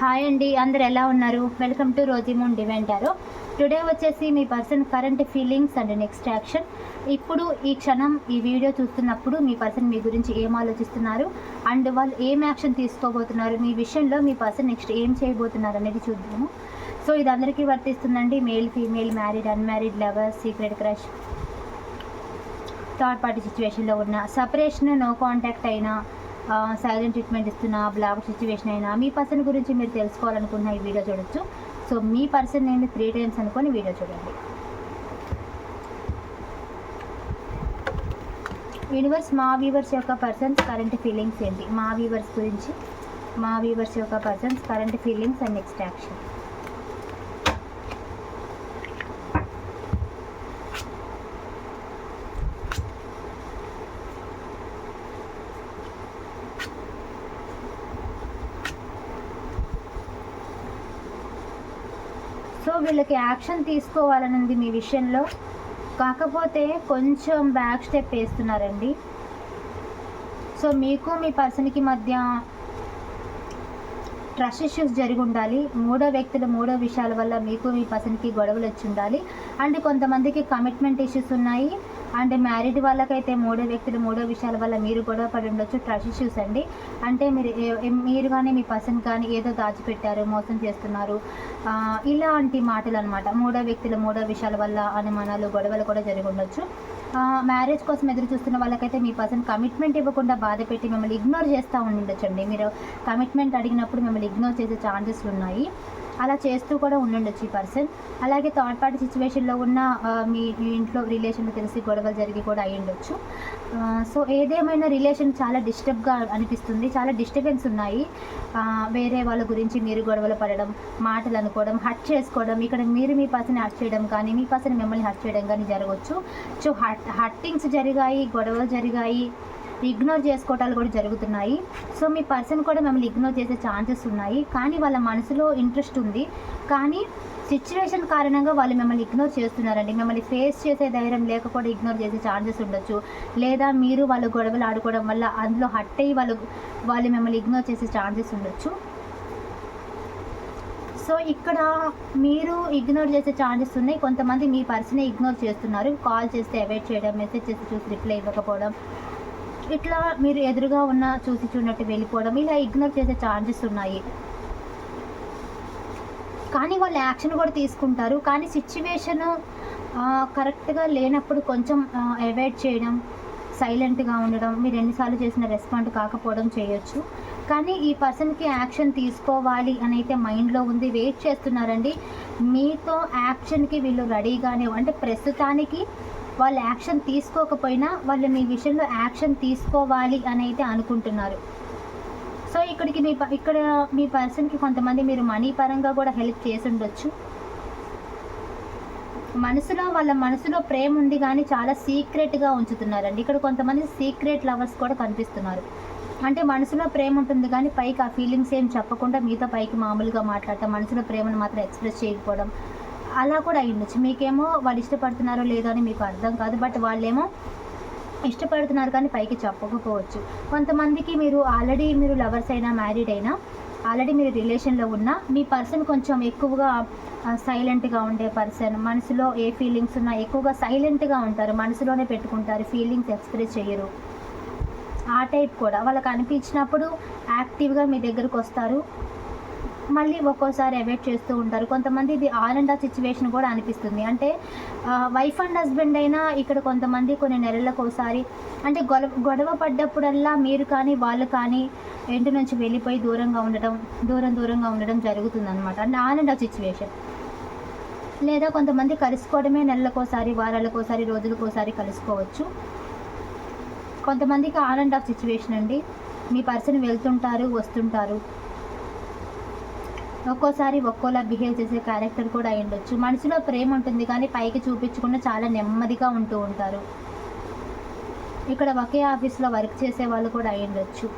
Hi అండి అందరు ఎలా ఉన్నారు? వెల్కమ్ టు రోజీమోన్ డివెంటారో టుడే వచ్చేసి మీ person current feelings and next action ఇప్పుడు ఈ క్షణం ఈ వీడియో చూస్తున్నప్పుడు మీ పర్సన్ మీ గురించి ఏం ఆలోచిస్తున్నారు? అండ్ వాళ్ళు ఏం యాక్షన్ తీసుకోబోతున్నారు? మీ విషయంలో మీ పర్సన్ నెక్స్ట్ ఏం చేయబోతున్నారు అనేది చూద్దాము. సో ఇది అందరికీ వర్తిస్తుందండి. Male female married unmarried lover secret crush third party సిచ్యువేషన్లో ఉన్న సపరేషన్ నో కాంటాక్ట్ అయినా సైలెంట్ ట్రీట్మెంట్ ఇస్తున్న బ్లాక్ సిచ్యువేషన్ అయినా మీ పర్సన్ గురించి మీరు తెలుసుకోవాలనుకున్న ఈ వీడియో చూడొచ్చు. సో మీ పర్సన్ నేను త్రీ టైమ్స్ అనుకొని వీడియో చూడండి. యూనివర్స్ మా వీవర్స్ యొక్క పర్సన్స్ కరెంట్ ఫీలింగ్స్ ఏంటి? మా వీవర్స్ గురించి మా వీవర్స్ యొక్క persons current feelings and next action so వీళ్ళకి యాక్షన్ తీసుకోవాలనుంది మీ విషయంలో? కాకపోతే కొంచెం బ్యాక్ స్టెప్ వేస్తున్నారండి. సో మీకు మీ పర్సన్కి మధ్య ట్రస్ట్ ఇష్యూస్ జరిగి ఉండాలి. మూడో వ్యక్తులు మూడో విషయాల వల్ల మీకు మీ పర్సన్కి గొడవలు వచ్చి ఉండాలి. అండ్ కొంతమందికి కమిట్మెంట్ ఇష్యూస్ ఉన్నాయి. అంటే మ్యారీడ్ వాళ్ళకైతే మూడో వ్యక్తులు మూడో విషయాల వల్ల మీరు గొడవ పడి ఉండొచ్చు. ట్రస్ట్ ఇష్యూస్ అండి. అంటే మీరు మీరు కానీ మీ పర్సన్ కానీ ఏదో దాచిపెట్టారు మోసం చేస్తున్నారు. ఇలాంటి మాటలు అనమాట మూడో వ్యక్తులు మూడో విషయాల వల్ల అనుమానాలు గొడవలు కూడా జరిగి ఉండొచ్చు. మ్యారేజ్ కోసం ఎదురు చూస్తున్న వాళ్ళకైతే మీ పర్సన్ కమిట్మెంట్ ఇవ్వకుండా బాధ పెట్టి మిమ్మల్ని ఇగ్నోర్ చేస్తూ ఉండొచ్చండి మీరు కమిట్మెంట్ అడిగినప్పుడు మిమ్మల్ని ఇగ్నోర్ చేసే ఛాన్సెస్ ఉన్నాయి. అలా చేస్తూ కూడా ఉండుండొచ్చు ఈ పర్సన్. అలాగే థర్డ్ పార్టీ సిచ్యువేషన్లో ఉన్న మీ ఇంట్లో రిలేషన్లో తెలిసి గొడవలు జరిగి కూడా అయి ఉండొచ్చు సో ఏదేమైనా రిలేషన్ చాలా డిస్టర్బ్గా అనిపిస్తుంది. చాలా డిస్టర్బెన్స్ ఉన్నాయి. వేరే వాళ్ళ గురించి మీరు గొడవలు పడడం మాటలు అనుకోవడం హట్ చేసుకోవడం ఇక్కడ మీరు మీ పర్సన్ హట్ చేయడం కానీ మీ పర్సన్ మిమ్మల్ని హట్ చేయడం కానీ జరగవచ్చు సో హట్ హట్టింగ్స్ జరిగాయి గొడవలు జరిగాయి ఇగ్నోర్ చేసుకోవటాలు కూడా జరుగుతున్నాయి. సో మీ పర్సన్ కూడా మిమ్మల్ని ఇగ్నోర్ చేసే ఛాన్సెస్ ఉన్నాయి. కానీ వాళ్ళ మనసులో ఇంట్రెస్ట్ ఉంది. కానీ సిచ్యువేషన్ కారణంగా వాళ్ళు మిమ్మల్ని ఇగ్నోర్ చేస్తున్నారండి. మిమ్మల్ని ఫేస్ చేసే ధైర్యం లేకపోతే ఇగ్నోర్ చేసే ఛాన్సెస్ ఉండొచ్చు. లేదా మీరు వాళ్ళు గొడవలు ఆడుకోవడం వల్ల అందులో హట్ అయ్యి వాళ్ళు వాళ్ళు మిమ్మల్ని ఇగ్నోర్ చేసే ఛాన్సెస్ ఉండొచ్చు. సో ఇక్కడ మీరు ఇగ్నోర్ చేసే ఛాన్సెస్ ఉన్నాయి. కొంతమంది మీ పర్సనే ఇగ్నోర్ చేస్తున్నారు. కాల్ చేస్తే అవాయిడ్ చేయడం మెసేజ్ చేసి చూసి రిప్లై ఇవ్వకపోవడం ఇట్లా మీరు ఎదురుగా ఉన్న చూసి చూడనట్టు వెళ్ళిపోవడం ఇలా ఇగ్నోర్ చేసే ఛాన్సెస్ ఉన్నాయి. కానీ వాళ్ళు యాక్షన్ కూడా తీసుకుంటారు. కానీ సిచ్యువేషను కరెక్ట్గా లేనప్పుడు కొంచెం అవాయిడ్ చేయడం సైలెంట్గా ఉండడం మీరు ఎన్నిసార్లు చేసిన రెస్పాండ్ కాకపోవడం చేయొచ్చు. కానీ ఈ పర్సన్కి యాక్షన్ తీసుకోవాలి అని అయితే మైండ్లో ఉంది వెయిట్ చేస్తున్నారండి. మీతో యాక్షన్కి వీళ్ళు రెడీగానే అంటే ప్రస్తుతానికి వాళ్ళు యాక్షన్ తీసుకోకపోయినా వాళ్ళు మీ విషయంలో యాక్షన్ తీసుకోవాలి అని అయితే అనుకుంటున్నారు. సో ఇక్కడికి మీ ప- ఇక్కడ మీ పర్సన్కి కొంతమంది మీరు మనీ పరంగా కూడా హెల్ప్ చేసి ఉండొచ్చు మనసులో వాళ్ళ మనసులో ప్రేమ ఉంది కానీ చాలా సీక్రెట్గా ఉంచుతున్నారండి. ఇక్కడ కొంతమంది సీక్రెట్ లవర్స్ కూడా కనిపిస్తున్నారు. అంటే మనసులో ప్రేమ ఉంటుంది కానీ పైకి ఆ ఫీలింగ్స్ ఏం చెప్పకుండా మీతో పైకి మామూలుగా మాట్లాడటం మనసులో ప్రేమను మాత్రం ఎక్స్ప్రెస్ చేయకపోవడం అలా కూడా అయ్యుండొచ్చు మీకేమో వాళ్ళు ఇష్టపడుతున్నారో లేదో అని మీకు అర్థం కాదు. బట్ వాళ్ళేమో ఇష్టపడుతున్నారు కానీ పైకి చెప్పకపోవచ్చు. కొంతమందికి మీరు ఆల్రెడీ మీరు లవర్స్ అయినా మ్యారీడ్ అయినా ఆల్రెడీ మీరు రిలేషన్లో ఉన్నా మీ పర్సన్ కొంచెం ఎక్కువగా సైలెంట్గా ఉండే పర్సన్ మనసులో ఏ ఫీలింగ్స్ ఉన్నా ఎక్కువగా సైలెంట్గా ఉంటారు. మనసులోనే పెట్టుకుంటారు. ఫీలింగ్స్ ఎక్స్ప్రెస్ చేయరు. ఆ టైప్ కూడా వాళ్ళకి అనిపించినప్పుడు యాక్టివ్గా మీ దగ్గరకు వస్తారు. మళ్ళీ ఒక్కోసారి అవాయిడ్ చేస్తూ ఉంటారు. కొంతమంది ఇది ఆల్ అండ్ ఆఫ్ సిచ్యువేషన్ కూడా అనిపిస్తుంది. అంటే వైఫ్ అండ్ హస్బెండ్ అయినా ఇక్కడ కొంతమంది కొన్ని నెలలకు ఒకసారి అంటే గొడవ గొడవ పడ్డప్పుడల్లా మీరు కానీ వాళ్ళు కానీ ఇంటి నుంచి వెళ్ళిపోయి దూరంగా ఉండటం దూరం దూరంగా ఉండడం జరుగుతుంది అనమాట అంటే ఆల్ అండ్ ఆఫ్ సిచ్యువేషన్ లేదా కొంతమంది కలుసుకోవడమే నెలలకోసారి వారాలకోసారి రోజులకోసారి కలుసుకోవచ్చు. కొంతమందికి ఆన్ అండ్ ఆఫ్ సిచ్యువేషన్ అండి. మీ పర్సన్ వెళ్తుంటారు వస్తుంటారు. ఒక్కోసారి ఒక్కోలా బిహేవ్ చేసే క్యారెక్టర్ కూడా అయి ఉండొచ్చు. మనసులో ప్రేమ ఉంటుంది కానీ పైకి చూపించకుండా చాలా నెమ్మదిగా ఉంటూ ఉంటారు. ఇక్కడ ఒకే ఆఫీస్లో వర్క్ చేసే వాళ్ళు కూడా అయి ఉండొచ్చు.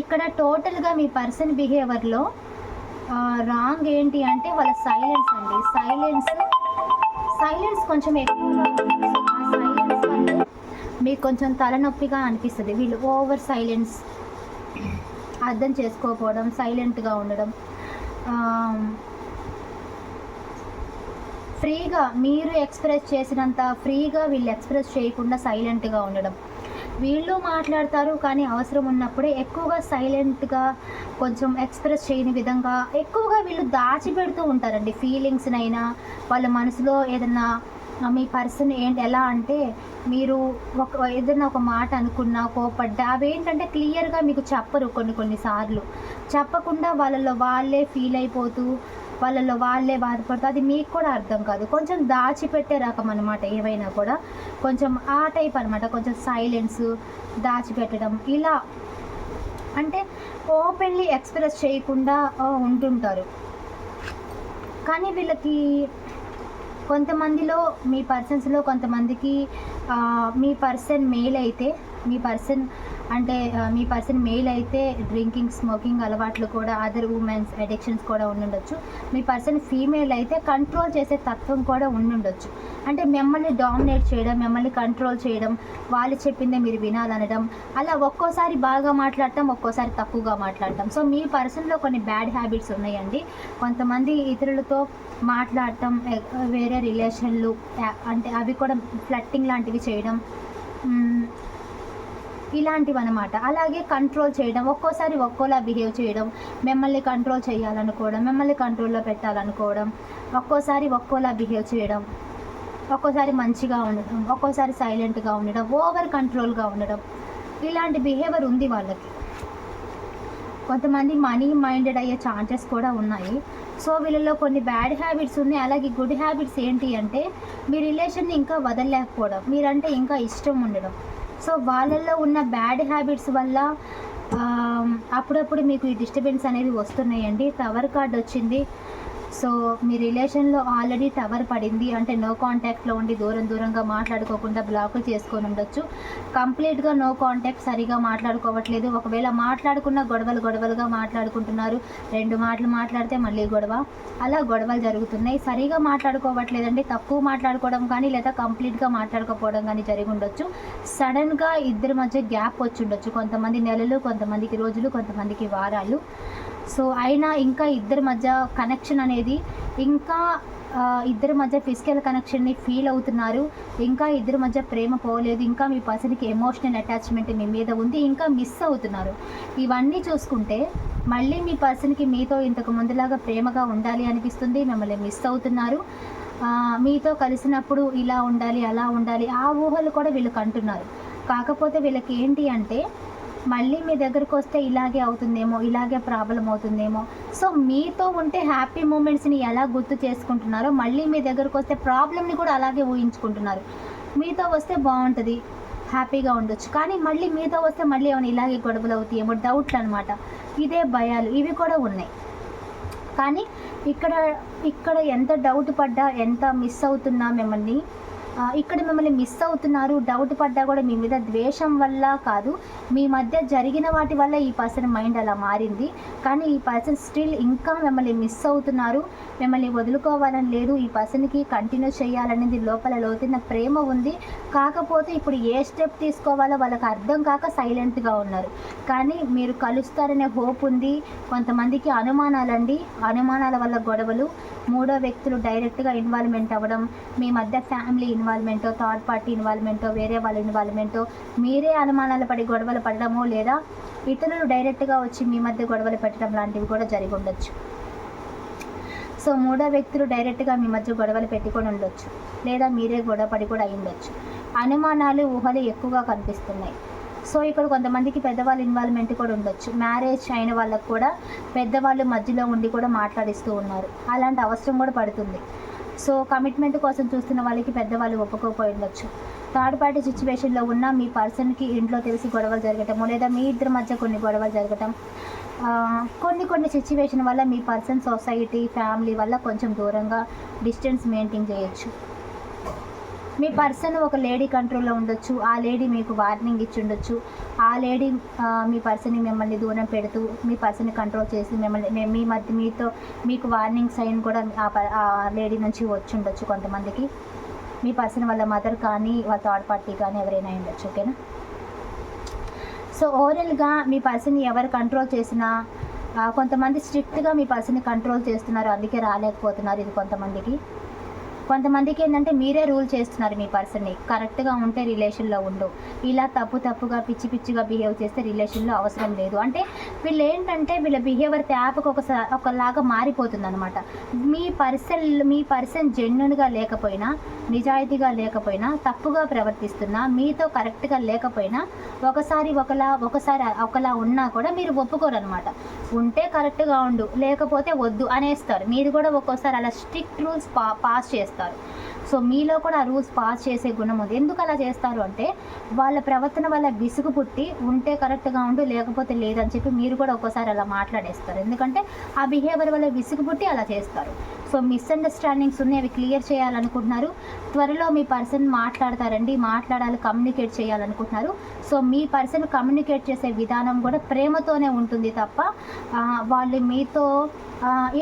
ఇక్కడ టోటల్గా మీ పర్సన్ బిహేవియర్లో రాంగ్ ఏంటి అంటే వాళ్ళ సైలెన్స్ అండి. సైలెన్స్ సైలెన్స్ కొంచెం ఎక్కువగా సైలెన్స్ మీకు కొంచెం తలనొప్పిగా అనిపిస్తుంది. వీళ్ళు ఓవర్ సైలెన్స్ అర్థం చేసుకోకపోవడం సైలెంట్గా ఉండడం ఫ్రీగా మీరు ఎక్స్ప్రెస్ చేసినంత ఫ్రీగా వీళ్ళు ఎక్స్ప్రెస్ చేయకుండా సైలెంట్గా ఉండడం. వీళ్ళు మాట్లాడతారు కానీ అవసరం ఉన్నప్పుడే ఎక్కువగా సైలెంట్గా కొంచెం ఎక్స్ప్రెస్ చేయని విధంగా ఎక్కువగా వీళ్ళు దాచిపెడుతూ ఉంటారండి. ఫీలింగ్స్నైనా వాళ్ళ మనసులో ఏదన్నా మీ పర్సన్ ఏంటి ఎలా అంటే మీరు ఒక ఏదైనా ఒక మాట అనుకున్నా కోపడ్డా అవేంటంటే క్లియర్గా మీకు చెప్పరు కొన్ని కొన్నిసార్లు చెప్పకుండా వాళ్ళలో వాళ్ళే ఫీల్ అయిపోతూ వాళ్ళలో వాళ్ళే బాధపడుతూ అది మీకు కూడా అర్థం కాదు. కొంచెం దాచిపెట్టే రకం అనమాట ఏవైనా కూడా. కొంచెం ఆ టైప్ అనమాట కొంచెం సైలెన్స్ దాచిపెట్టడం. ఇలా అంటే ఓపెన్లీ ఎక్స్ప్రెస్ చేయకుండా ఉంటుంటారు. కానీ వీళ్ళకి కొంతమందిలో మీ పర్సన్స్లో కొంతమందికి మీ పర్సన్ మేల్ అయితే మీ పర్సన్ అంటే మీ పర్సన్ మేల్ అయితే డ్రింకింగ్ స్మోకింగ్ అలవాట్లు కూడా అదర్ ఉమెన్స్ అడిక్షన్స్ కూడా ఉండుండొచ్చు. మీ పర్సన్ ఫీమేల్ అయితే కంట్రోల్ చేసే తత్వం కూడా ఉండుండొచ్చు. అంటే మిమ్మల్ని డామినేట్ చేయడం మిమ్మల్ని కంట్రోల్ చేయడం వాళ్ళు చెప్పిందే మీరు వినాలనడం అలా ఒక్కోసారి బాగా మాట్లాడటం ఒక్కోసారి తక్కువగా మాట్లాడటం. సో మీ పర్సన్లో కొన్ని బ్యాడ్ హ్యాబిట్స్ ఉన్నాయండి. కొంతమంది ఇతరులతో మాట్లాడటం వేరే రిలేషన్లు అంటే అవి కూడా ఫ్లట్టింగ్ లాంటివి చేయడం ఇలాంటివి అనమాట అలాగే కంట్రోల్ చేయడం ఒక్కోసారి ఒక్కోలా బిహేవ్ చేయడం మిమ్మల్ని కంట్రోల్ చేయాలనుకోవడం మిమ్మల్ని కంట్రోల్లో పెట్టాలనుకోవడం ఒక్కోసారి ఒక్కోలా బిహేవ్ చేయడం ఒక్కోసారి మంచిగా ఉండడం ఒక్కోసారి సైలెంట్గా ఉండడం ఓవర్ కంట్రోల్గా ఉండడం. ఇలాంటి బిహేవియర్ ఉంది వాళ్ళకి. కొంతమంది మనీ మైండెడ్ అయ్యే ఛాన్సెస్ కూడా ఉన్నాయి. సో వీళ్ళలో కొన్ని బ్యాడ్ హ్యాబిట్స్ ఉన్నాయి. అలాగే గుడ్ హ్యాబిట్స్ ఏంటి అంటే మీ రిలేషన్ని ఇంకా వదలలేకపోవడం. మీరంటే ఇంకా ఇష్టం ఉండడం. సో వాళ్ళల్లో ఉన్న బ్యాడ్ హ్యాబిట్స్ వల్ల అప్పుడప్పుడు మీకు ఈ డిస్టర్బెన్స్ అనేది వస్తున్నాయండి. టవర్ కార్డ్ వచ్చింది. సో మీ రిలేషన్లో ఆల్రెడీ టవర్ పడింది. అంటే నో కాంటాక్ట్లో ఉండి దూరం దూరంగా మాట్లాడుకోకుండా బ్లాక్ చేసుకొని ఉండొచ్చు. కంప్లీట్గా నో కాంటాక్ట్ సరిగా మాట్లాడుకోవట్లేదు. ఒకవేళ మాట్లాడుకున్న గొడవలు గొడవలుగా మాట్లాడుకుంటున్నారు. రెండు మాటలు మాట్లాడితే మళ్ళీ గొడవ. అలా గొడవలు జరుగుతున్నాయి. సరిగా మాట్లాడుకోవట్లేదండి. తక్కువ మాట్లాడుకోవడం కానీ లేదా కంప్లీట్గా మాట్లాడుకోకపోవడం కానీ జరిగి ఉండొచ్చు. సడన్గా ఇద్దరి మధ్య గ్యాప్ వచ్చి ఉండొచ్చు. కొంతమంది నెలలు కొంతమందికి రోజులు కొంతమందికి వారాలు. సో అయినా ఇంకా ఇద్దరి మధ్య కనెక్షన్ అనేది ఇంకా ఇద్దరి మధ్య ఫిజికల్ కనెక్షన్ని ఫీల్ అవుతున్నారు. ఇంకా ఇద్దరి మధ్య ప్రేమ పోలేదు. ఇంకా మీ పర్సన్కి ఎమోషనల్ అటాచ్మెంట్ మీ మీద ఉంది. ఇంకా మిస్ అవుతున్నారు. ఇవన్నీ చూసుకుంటే మళ్ళీ మీ పర్సన్కి మీతో ఇంతకు ముందులాగా ప్రేమగా ఉండాలి అనిపిస్తుంది. మిమ్మల్ని మిస్ అవుతున్నారు. మీతో కలిసినప్పుడు ఇలా ఉండాలి అలా ఉండాలి ఆ ఊహలు కూడా వీళ్ళు కంటున్నారు కాకపోతే వీళ్ళకి ఏంటి అంటే మళ్ళీ మీ దగ్గరకు వస్తే ఇలాగే అవుతుందేమో ఇలాగే ప్రాబ్లం అవుతుందేమో. సో మీతో ఉంటే హ్యాపీ మూమెంట్స్ని ఎలా గుర్తు చేసుకుంటున్నారో మళ్ళీ మీ దగ్గరకు వస్తే ప్రాబ్లమ్ని కూడా అలాగే ఊహించుకుంటున్నారు. మీతో వస్తే బాగుంటుంది హ్యాపీగా ఉండొచ్చు. కానీ మళ్ళీ మీతో వస్తే మళ్ళీ ఏమైనా ఇలాగే గొడవలు అవుతాయేమో డౌట్లు అనమాట ఇదే భయాలు ఇవి కూడా ఉన్నాయి. కానీ ఇక్కడ ఇక్కడ ఎంత డౌట్ పడ్డా ఎంత మిస్ అవుతున్నా మిమ్మల్ని ఇక్కడ మిమ్మల్ని మిస్ అవుతున్నారు డౌట్ పడ్డా కూడా మీ మీద ద్వేషం వల్ల కాదు. మీ మధ్య జరిగిన వాటి వల్ల ఈ పర్సన్ మైండ్ అలా మారింది. కానీ ఈ పర్సన్ స్టిల్ ఇంకా మిమ్మల్ని మిస్ అవుతున్నారు. మిమ్మల్ని వదులుకోవాలని లేదు. ఈ పర్సన్కి కంటిన్యూ చేయాలనేది లోపల లోతున్న ప్రేమ ఉంది. కాకపోతే ఇప్పుడు ఏ స్టెప్ తీసుకోవాలో వాళ్ళకి అర్థం కాక సైలెంట్గా ఉన్నారు. కానీ మీరు కలుస్తారనే హోప్ ఉంది. కొంతమందికి అనుమానాలండి. అనుమానాల వల్ల గొడవలు. మూడో వ్యక్తులు డైరెక్ట్గా ఇన్వాల్వ్మెంట్ అవ్వడం. మీ మధ్య ఫ్యామిలీ ఇన్వాల్వ్మెంటో థర్డ్ పార్టీ ఇన్వాల్వ్మెంటో వేరే వాళ్ళ ఇన్వాల్వ్మెంటో మీరే అనుమానాలు పడి గొడవలు పడడమో లేదా ఇతరులు డైరెక్ట్గా వచ్చి మీ మధ్య గొడవలు పెట్టడం లాంటివి కూడా జరిగి ఉండొచ్చు. సో మూడో వ్యక్తులు డైరెక్ట్గా మీ మధ్య గొడవలు పెట్టుకొని ఉండొచ్చు లేదా మీరే గొడవ పడి కూడా అయి ఉండొచ్చు. అనుమానాలు ఊహలు ఎక్కువగా కనిపిస్తున్నాయి. సో ఇక్కడ కొంతమందికి పెద్దవాళ్ళ ఇన్వాల్వ్మెంట్ కూడా ఉండొచ్చు. మ్యారేజ్ అయిన వాళ్ళకు కూడా పెద్దవాళ్ళు మధ్యలో ఉండి కూడా మాట్లాడిస్తూ ఉన్నారు. అలాంటి అవసరం కూడా పడుతుంది. సో కమిట్మెంట్ కోసం చూస్తున్న వాళ్ళకి పెద్దవాళ్ళు ఒప్పుకోకపోయి ఉండొచ్చు. థర్డ్ పార్టీ సిచ్యువేషన్లో ఉన్న మీ పర్సన్కి ఇంట్లో తెలిసి గొడవలు జరగటము లేదా మీ ఇద్దరి మధ్య కొన్ని గొడవలు జరగటం కొన్ని కొన్ని సిచ్యువేషన్ వల్ల మీ పర్సన్ సొసైటీ ఫ్యామిలీ వల్ల కొంచెం దూరంగా డిస్టెన్స్ మెయింటైన్ చేయొచ్చు. మీ పర్సన్ ఒక లేడీ కంట్రోల్లో ఉండొచ్చు ఆ లేడీ మీకు వార్నింగ్ ఇచ్చి ఉండొచ్చు ఆ లేడీ మీ పర్సన్ని మిమ్మల్ని దూరం పెడుతూ మీ పర్సన్ని కంట్రోల్ చేసి మిమ్మల్ని మీ- మధ్య మీతో మీకు వార్నింగ్ సైన్ కూడా ఆ ప- ఆ లేడీ నుంచి వచ్చి ఉండొచ్చు కొంతమందికి. మీ పర్సన్ వాళ్ళ మదర్ కానీ వాళ్ళ థర్డ్ పార్టీ కానీ ఎవరైనా ఉండొచ్చు ఓకేనా? సో ఓవరాల్గా మీ పర్సన్ ఎవరు కంట్రోల్ చేసినా కొంతమంది స్ట్రిక్ట్గా మీ పర్సన్ని కంట్రోల్ చేస్తున్నారు అందుకే రాలేకపోతున్నారు ఇది కొంతమందికి. కొంతమందికి ఏంటంటే మీరే రూల్ చేస్తున్నారు మీ పర్సన్ని. కరెక్ట్గా ఉంటే రిలేషన్లో ఉండు. ఇలా తప్పు తప్పుగా పిచ్చి పిచ్చిగా బిహేవ్ చేస్తే రిలేషన్లో అవసరం లేదు. అంటే వీళ్ళు ఏంటంటే వీళ్ళ బిహేవియర్ ట్యాప్కి ఒకసారి ఒకలాగా మారిపోతుంది అనమాట మీ పర్సన్ మీ పర్సన్ జెన్యున్గా లేకపోయినా నిజాయితీగా లేకపోయినా తప్పుగా ప్రవర్తిస్తున్నా మీతో కరెక్ట్గా లేకపోయినా ఒకసారి ఒకలా ఒకసారి ఒకలా ఉన్నా కూడా మీరు ఒప్పుకోరు అనమాట ఉంటే కరెక్ట్గా ఉండు లేకపోతే వద్దు అనేస్తారు. మీరు కూడా ఒక్కోసారి అలా స్ట్రిక్ట్ రూల్స్ పా పాస్ చేస్తారు. సో మీలో కూడా ఆ రూల్స్ పాస్ చేసే గుణం ఉంది. ఎందుకు అలా చేస్తారు అంటే వాళ్ళ ప్రవర్తన వల్ల విసుగు పుట్టి ఉంటే కరెక్ట్గా ఉండు లేకపోతే లేదని చెప్పి మీరు కూడా ఒక్కోసారి అలా మాట్లాడేస్తారు. ఎందుకంటే ఆ బిహేవియర్ వల్ల విసుగు పుట్టి అలా చేస్తారు. సో మిస్అండర్స్టాండింగ్స్ ఉన్నాయి అవి క్లియర్ చేయాలనుకుంటున్నారు. త్వరలో మీ పర్సన్ మాట్లాడతారండి మాట్లాడాలి కమ్యూనికేట్ చేయాలనుకుంటున్నారు. సో మీ పర్సన్ కమ్యూనికేట్ చేసే విధానం కూడా ప్రేమతోనే ఉంటుంది తప్ప వాళ్ళు మీతో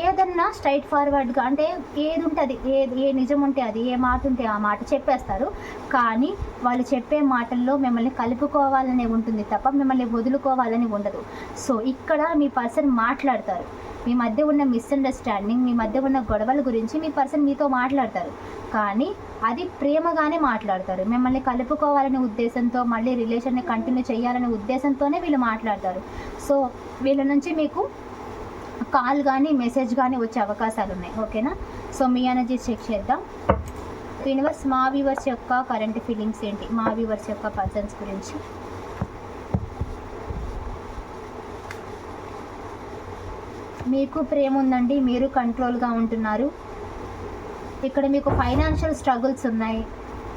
ఏదన్నా స్ట్రైట్ ఫార్వర్డ్గా అంటే ఏది ఉంటే అది ఏ ఏ నిజం ఉంటే అది ఏ మాట ఉంటే ఆ మాట చెప్పేస్తారు. కానీ వాళ్ళు చెప్పే మాటల్లో మిమ్మల్ని కలుపుకోవాలనే ఉంటుంది తప్ప మిమ్మల్ని వదులుకోవాలని ఉండదు. సో ఇక్కడ మీ పర్సన్ మాట్లాడతారు. మీ మధ్య ఉన్న మిస్అండర్స్టాండింగ్ మీ మధ్య ఉన్న గొడవల గురించి మీ పర్సన్ మీతో మాట్లాడతారు. కానీ అది ప్రేమగానే మాట్లాడతారు. మిమ్మల్ని కలుపుకోవాలనే ఉద్దేశంతో మళ్ళీ రిలేషన్ని కంటిన్యూ చేయాలనే ఉద్దేశంతోనే వీళ్ళు మాట్లాడతారు. సో వీళ్ళ నుంచి మీకు కాల్ కానీ మెసేజ్ కానీ వచ్చే అవకాశాలు ఉన్నాయి. ఓకేనా సో మీ ఎనర్జీ చెక్ చేద్దాం. యూనివర్స్ మా వ్యూవర్స్ యొక్క కరెంట్ ఫీలింగ్స్ ఏంటి? మా వ్యూవర్స్ యొక్క పర్సన్స్ గురించి. మీకు ప్రేమ ఉందండి మీరు కంట్రోల్గా ఉంటున్నారు. ఇక్కడ మీకు ఫైనాన్షియల్ స్ట్రగుల్స్ ఉన్నాయి.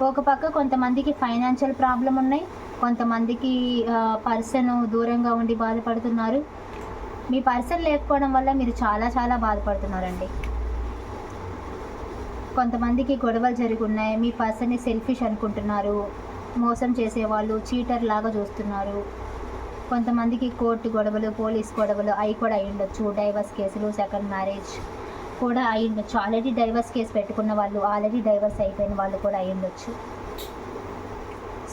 ఒక పక్క కొంతమందికి ఫైనాన్షియల్ ప్రాబ్లం ఉన్నాయి కొంతమందికి పర్సన్ దూరంగా ఉండి బాధపడుతున్నారు. మీ పర్సన్ లేకపోవడం వల్ల మీరు చాలా చాలా బాధపడుతున్నారండి. కొంతమందికి గొడవలు జరిగి ఉన్నాయి మీ పర్సన్ని సెల్ఫిష్ అనుకుంటున్నారు. మోసం చేసేవాళ్ళు చీటర్ లాగా చూస్తున్నారు. కొంతమందికి కోర్టు గొడవలు పోలీస్ గొడవలు అవి కూడా అయి ఉండొచ్చు. డైవర్స్ కేసులు సెకండ్ మ్యారేజ్ కూడా అయి ఉండొచ్చు. ఆల్రెడీ డైవర్స్ కేసు పెట్టుకున్న వాళ్ళు ఆల్రెడీ డైవర్స్ అయిపోయిన వాళ్ళు కూడా అయి ఉండొచ్చు.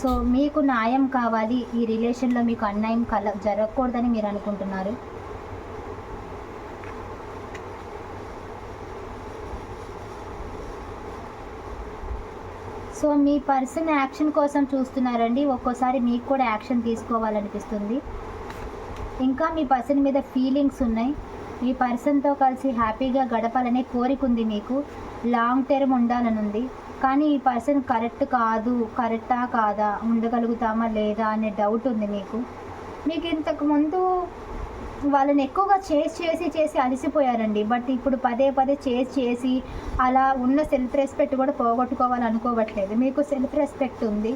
సో మీకు న్యాయం కావాలి. ఈ రిలేషన్లో మీకు అన్యాయం కల జరగకూడదని మీరు అనుకుంటున్నారు. సో మీ పర్సన్ యాక్షన్ కోసం చూస్తున్నారండి. ఒక్కోసారి మీకు కూడా యాక్షన్ తీసుకోవాలనిపిస్తుంది. ఇంకా మీ పర్సన్ మీద ఫీలింగ్స్ ఉన్నాయి. మీ పర్సన్తో కలిసి హ్యాపీగా గడపాలనే కోరిక ఉంది మీకు. లాంగ్ టర్మ్ ఉండాలని ఉంది. కానీ ఈ పర్సన్ కరెక్ట్ కాదు కరెక్టా కాదా ఉండగలుగుతామా లేదా అనే డౌట్ ఉంది మీకు. మీకు ఇంతకు ముందు వాళ్ళని ఎక్కువగా చేసి చేసి చేసి అలసిపోయారండి. బట్ ఇప్పుడు పదే పదే చేసి చేసి అలా ఉన్న సెల్ఫ్ రెస్పెక్ట్ కూడా పోగొట్టుకోవాలని అనుకోవట్లేదు. మీకు సెల్ఫ్ రెస్పెక్ట్ ఉంది.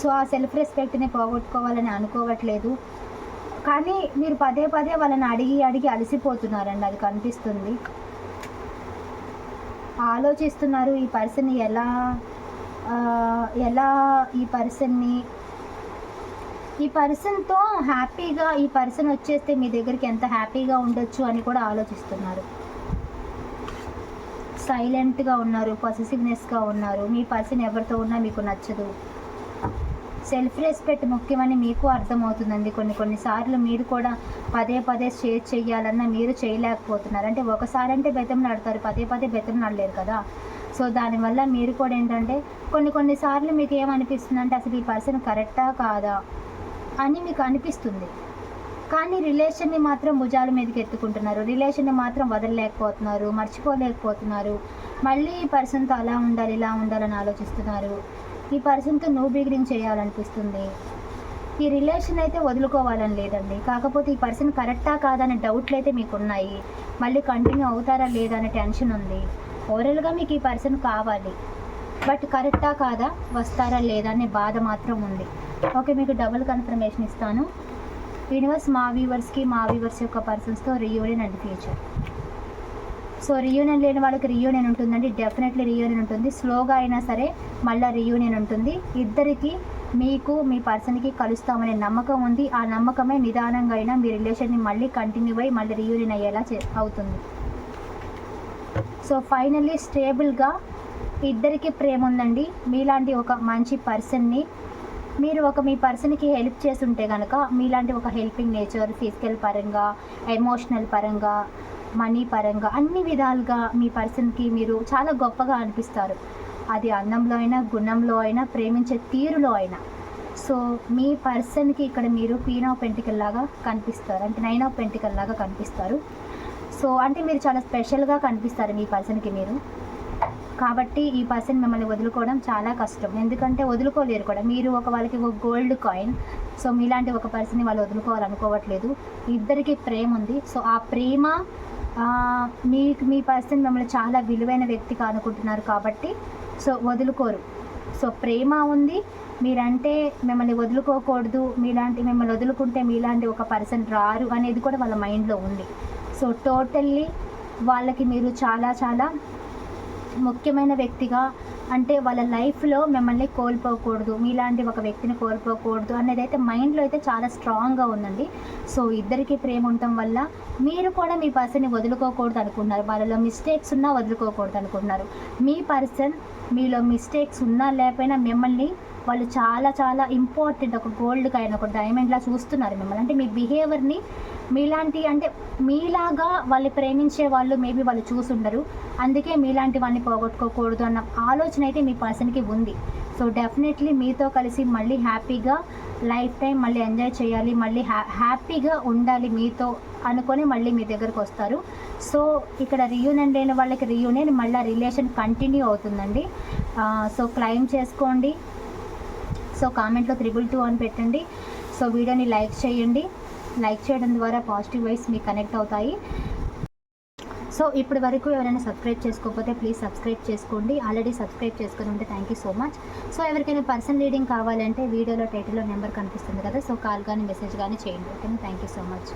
సో ఆ సెల్ఫ్ రెస్పెక్ట్ని పోగొట్టుకోవాలని అనుకోవట్లేదు. కానీ మీరు పదే పదే వాళ్ళని అడిగి అడిగి అలసిపోతున్నారండి. అది కనిపిస్తుంది. ఆలోచిస్తున్నారు ఈ పర్సన్ ఎలా ఎలా ఈ పర్సన్ని ఈ పర్సన్తో హ్యాపీగా ఈ పర్సన్ వచ్చేస్తే మీ దగ్గరికి ఎంత హ్యాపీగా ఉండొచ్చు అని కూడా ఆలోచిస్తున్నారు. సైలెంట్గా ఉన్నారు పొసెసివ్నెస్గా ఉన్నారు. మీ పర్సన్ ఎవరితో ఉన్నా మీకు నచ్చదు. సెల్ఫ్ రెస్పెక్ట్ ముఖ్యమని మీకు అర్థమవుతుందండి. కొన్ని కొన్నిసార్లు మీరు కూడా పదే పదే షేర్ చేయాలన్నా మీరు చేయలేకపోతున్నారు. అంటే ఒకసారి అంటే బెతంలాడతారు పదే పదే బెతంలాడలేరు కదా. సో దానివల్ల మీరు కూడా ఏంటంటే కొన్ని కొన్నిసార్లు మీకు ఏమనిపిస్తుందంటే అసలు ఈ పర్సన్ కరెక్టా కాదా? అని మీకు అనిపిస్తుంది. కానీ రిలేషన్ని మాత్రం భుజాల మీదకి ఎత్తుకుంటున్నారు. రిలేషన్ని మాత్రం వదలలేకపోతున్నారు మర్చిపోలేకపోతున్నారు. మళ్ళీ ఈ పర్సన్తో అలా ఉండాలి ఇలా ఉండాలని ఆలోచిస్తున్నారు. ఈ పర్సన్తో నువ్వు బిగినింగ్ చేయాలనిపిస్తుంది. ఈ రిలేషన్ అయితే వదులుకోవాలని లేదండి. కాకపోతే ఈ పర్సన్ కరెక్టా కాదనే డౌట్లు అయితే మీకు ఉన్నాయి మళ్ళీ కంటిన్యూ అవుతారా లేదా అనే టెన్షన్ ఉంది. ఓవరాల్గా మీకు ఈ పర్సన్ కావాలి. బట్ కరెక్టా కాదా వస్తారా లేదా అనే బాధ మాత్రం ఉంది. ఓకే మీకు డబుల్ కన్ఫర్మేషన్ ఇస్తాను. యూనివర్స్ మా వ్యూవర్స్కి మా వ్యూవర్స్ యొక్క పర్సన్స్తో reunion and future so reunion లేని వాళ్ళకి రియూనియన్ ఉంటుందండి. డెఫినెట్లీ రియూనియన్ ఉంటుంది. స్లోగా అయినా సరే మళ్ళీ రియూనియన్ ఉంటుంది. ఇద్దరికి మీకు మీ పర్సన్కి కలుస్తామనే నమ్మకం ఉంది. ఆ నమ్మకమే నిదానంగా అయినా మీ రిలేషన్ని మళ్ళీ కంటిన్యూ అయ్యి మళ్ళీ రియూనియన్ అయ్యేలా అవుతుంది. సో ఫైనల్లీ స్టేబుల్గా ఇద్దరికి ప్రేమ ఉందండి. మీలాంటి ఒక మంచి పర్సన్ని మీరు ఒక మీ పర్సన్కి హెల్ప్ చేస్తుంటే కనుక మీలాంటి ఒక హెల్పింగ్ నేచర్ ఫిజికల్ పరంగా ఎమోషనల్ పరంగా మనీ పరంగా అన్ని విధాలుగా మీ పర్సన్కి మీరు చాలా గొప్పగా అనిపిస్తారు. అది అందంలో అయినా గుణంలో అయినా ప్రేమించే తీరులో అయినా. సో మీ పర్సన్కి ఇక్కడ మీరు క్వీన్ ఆఫ్ పెంటికల్ లాగా కనిపిస్తారు. అంటే నైన్ ఆఫ్ పెంటికల్ లాగా కనిపిస్తారు. సో అంటే మీరు చాలా స్పెషల్గా కనిపిస్తారు మీ పర్సన్కి మీరు. కాబట్టి ఈ పర్సన్ మిమ్మల్ని వదులుకోవడం చాలా కష్టం. ఎందుకంటే వదులుకోలేరు కూడా. మీరు ఒక వాళ్ళకి ఒక గోల్డ్ కాయిన్ సో మీలాంటి ఒక పర్సన్ని వాళ్ళు వదులుకోవాలనుకోవట్లేదు. ఇద్దరికి ప్రేమ ఉంది. సో ఆ ప్రేమ మీకు మీ పర్సన్ మిమ్మల్ని చాలా విలువైన వ్యక్తిగా అనుకుంటున్నారు కాబట్టి సో వదులుకోరు. సో ప్రేమ ఉంది. మీరంటే మిమ్మల్ని వదులుకోకూడదు. మీలాంటి మిమ్మల్ని వదులుకుంటే మీలాంటి ఒక పర్సన్ రారు అనేది కూడా వాళ్ళ మైండ్లో ఉంది. సో టోటల్లీ వాళ్ళకి మీరు చాలా చాలా ముఖ్యమైన వ్యక్తిగా అంటే వాళ్ళ లైఫ్లో మిమ్మల్ని కోల్పోకూడదు మీలాంటి ఒక వ్యక్తిని కోల్పోకూడదు అనేది అయితే మైండ్లో అయితే చాలా స్ట్రాంగ్గా ఉందండి. సో ఇద్దరికి ప్రేమ ఉండటం వల్ల మీరు కూడా మీ పర్సన్ని వదులుకోకూడదు అనుకున్నారు. వాళ్ళలో మిస్టేక్స్ ఉన్నా వదులుకోకూడదు అనుకున్నారు. మీ పర్సన్ మీలో మిస్టేక్స్ ఉన్నా లేకపోయినా మిమ్మల్ని వాళ్ళు చాలా చాలా ఇంపార్టెంట్ ఒక గోల్డ్ కాయిన్ ఒక డైమండ్లా చూస్తున్నారు మిమ్మల్ని. అంటే మీ బిహేవియర్ని మీలాంటి అంటే మీలాగా వాళ్ళు ప్రేమించే వాళ్ళు మేబీ వాళ్ళు చూసుండరు. అందుకే మీలాంటి వాళ్ళని పోగొట్టుకోకూడదు అన్న ఆలోచన అయితే మీ పర్సన్కి ఉంది. సో డెఫినెట్లీ మీతో కలిసి మళ్ళీ హ్యాపీగా లైఫ్ టైం మళ్ళీ ఎంజాయ్ చేయాలి మళ్ళీ హ్యా హ్యాపీగా ఉండాలి మీతో అనుకొని మళ్ళీ మీ దగ్గరకు వస్తారు. సో ఇక్కడ రియూనియన్ లేని వాళ్ళకి రియూనియన్ మళ్ళీ రిలేషన్ కంటిన్యూ అవుతుందండి. Uh, సో క్లైమ్ చేసుకోండి. సో కామెంట్లో త్రిబుల్ టూ అని పెట్టండి. సో వీడియోని లైక్ చేయండి. లైక్ చేయడం ద్వారా పాజిటివ్ వైస్ మీకు కనెక్ట్ అవుతాయి. సో ఇప్పటి వరకు ఎవరైనా సబ్స్క్రైబ్ చేసుకోకపోతే ప్లీజ్ సబ్స్క్రైబ్ చేసుకోండి. ఆల్రెడీ సబ్స్క్రైబ్ చేసుకుని ఉంటే thank you so much. So ఎవరికైనా పర్సన్ రీడింగ్ కావాలంటే వీడియోలో టైటిల్లో నెంబర్ కనిపిస్తుంది కదా సో కాల్ కానీ మెసేజ్ కానీ చేయండి. Okay thank you so much.